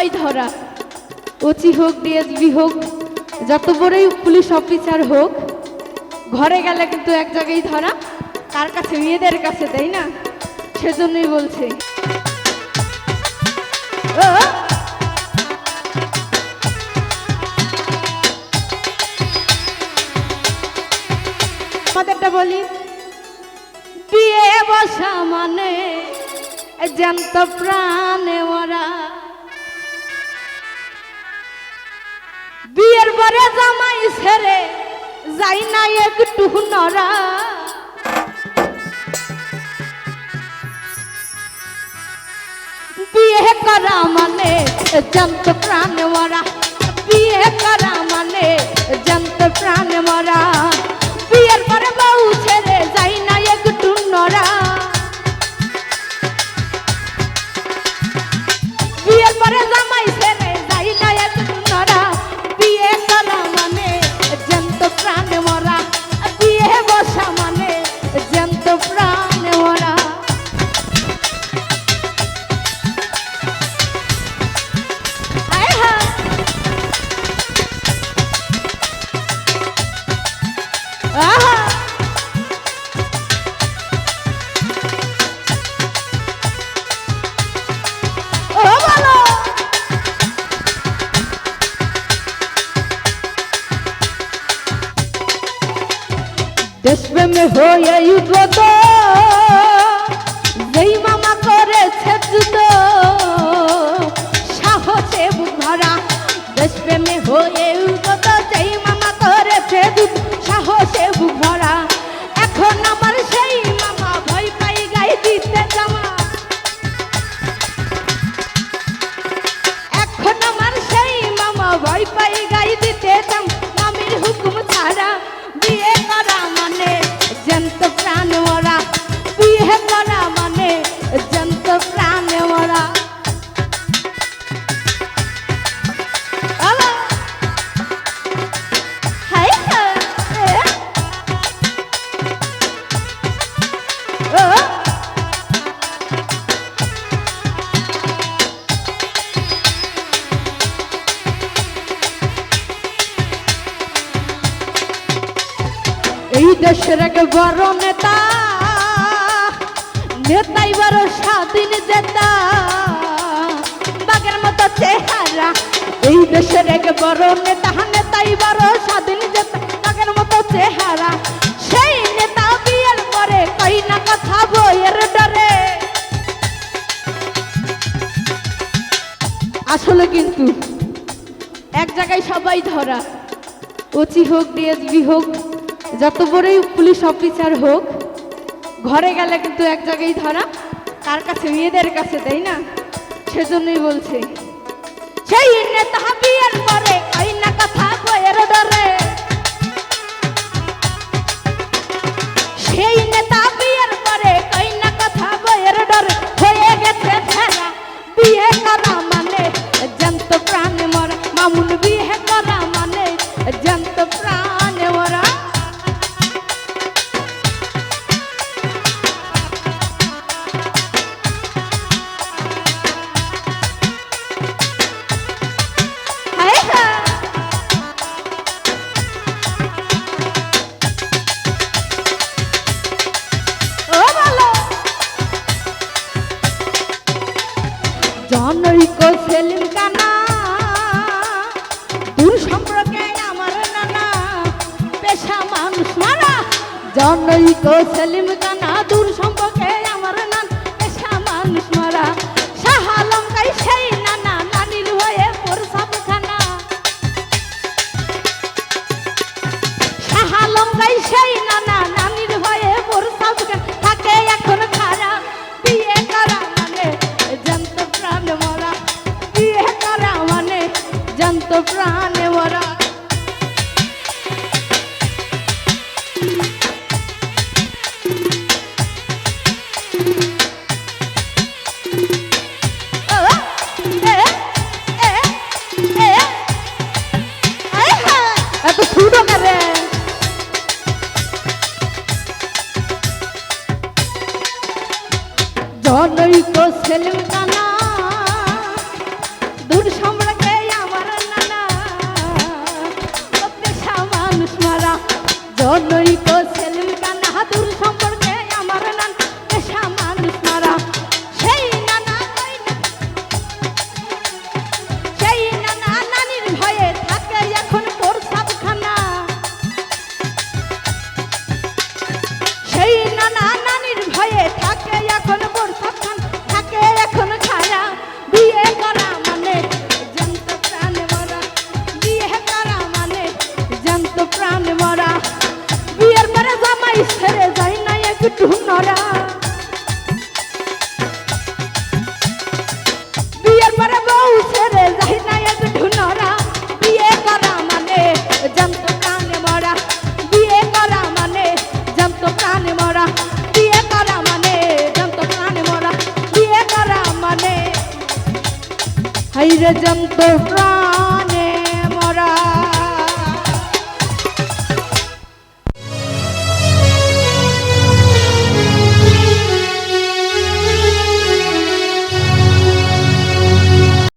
সবাই ধরা। ওচি হোক, ডিএসবি হোক, যত বড়ই পুলিশ অফিসার হোক, ঘরে গেলে কিন্তু এক জায়গায় ধরা। তার কাছে, মেয়েদের কাছে, তাই না? সেজন্যই বলছে। বলি। বিয়ে বসা মানে জ্যান্ত প্রাণে ওরা। বিয়ের পরে জামাই ছেড়ে যাই না একটু নরা বিয়ে করা মানে জন্ত প্রাণ মরা বিয়ে করা মানে জ্যান্ত হয়ে উঠব দেশের এক বড় নেতা। নেতাই বড় স্বাধীন জেতা। বাগের মতো চেহারা, এই দেশের এক বড় নেতা। নেতাই বড় স্বাধীন জেতা। বাগের মতো চেহারা, সেই নেতা বিয়ের পরে কই না কথা বইয়ের ডরে। আসলে কিন্তু এক জায়গায় সবাই ধরা ওচি হোক ডিএসবি হোক যত বড়ই পুলিশ অফিসার হোক, ঘরে গেলে কিন্তু এক জায়গায় ধরা, তার কাছে মেয়েদের কাছে, তাই না? সেজন্যই বলছে। সেই নেতা বিয়ের পরে কথা বইয়ের ডরে সেলিম কানা। দূর সম্পর্কে আমার নানা পেশা মানুষ মারা। জনৈক সেলিম কানা দূর সম্পর্কে প্রাণ এত ছোট করে জনৈক সেলিম নরা বিয়ের পরে বউ ছেড়ে যায় না একটু নরা বিয়ে করা মানে জানতো প্রাণ মরা। বিয়ে করা মানে জানতো প্রাণ মরা। বিয়ে করা মানে জানতো প্রাণ মরা। বিয়ে করা মানে হাইরে জানতো প্রাণ।